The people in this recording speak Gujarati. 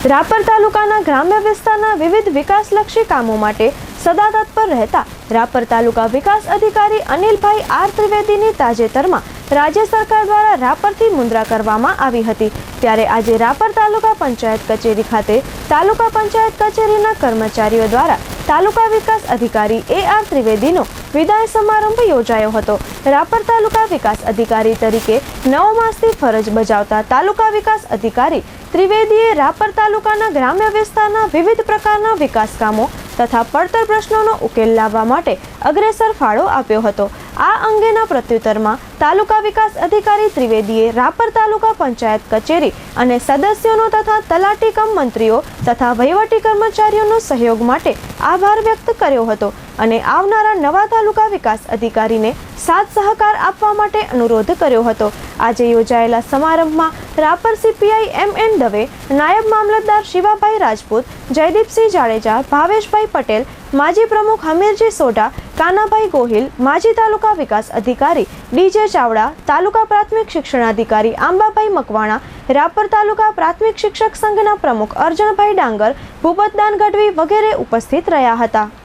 રાપર તાલુકાના ગ્રામ્ય વિસ્તારના વિવિધ વિકાસલક્ષી કામો માટે સદા તત્પર રહેતા રાપર તાલુકા વિકાસ અધિકારી અનિલભાઈ આર ત્રિવેદીની તાજેતરમાં રાજ્ય સરકાર દ્વારા રાપરથી મુદ્રા કરવામાં આવી હતી. ત્યારે આજે રાપર તાલુકા પંચાયત કચેરી ખાતે તાલુકા પંચાયત કચેરીના કર્મચારીઓ દ્વારા તાલુકા વિકાસ અધિકારી એ આર ત્રિવેદીનો વિદાય સમારંભ યોજાયો હતો. રાપર તાલુકા વિકાસ અધિકારી તરીકે નવ માસથી ફરજ બજાવતા તાલુકા વિકાસ અધિકારી ત્રિવેદીએ રાપર તાલુકાના ગ્રામ્ય વિસ્તારના વિવિધ પ્રકારના વિકાસ કામો તથા પડતર પ્રશ્નોનો ઉકેલ લાવવા માટે અગ્રેસર ફાળો આપ્યો હતો. આ અંગેના પ્રત્યુત્તરમાં તાલુકા વિકાસ અધિકારી ત્રિવેદીએ રાપર તાલુકા પંચાયત કચેરી અને સદસ્યોનો તથા તલાટી કમ મંત્રીઓ તથા વહીવટી કર્મચારીઓનો સહયોગ માટે આભાર વ્યક્ત કર્યો હતો અને આવનારા નવા તાલુકા વિકાસ અધિકારીને સાથ સહકાર આપવા માટે અનુરોધ કર્યો હતો. આજે યોજાયેલા સમારંભમાં Rapar CPI M N Dave, નાયબ મામલતદાર શિવાભાઈ રાજપૂત, જયદીપસિંહ જાડેજા, ભાવેશભાઈ પટેલ, માજી પ્રમુખ હમીરજી સોઢા, કાનાભાઈ ગોહિલ, માજી તાલુકા વિકાસ અધિકારી ડીજે ચાવડા, તાલુકા પ્રાથમિક શિક્ષણાધિકારી આંબાભાઈ મકવાણા રાપર તાલુકા પ્રાથમિક શિક્ષક સંઘના પ્રમુખ અર્જણભાઈ ડાંગર ભૂપતદાન ગઢવી વગેરે ઉપસ્થિત રહ્યા હતા.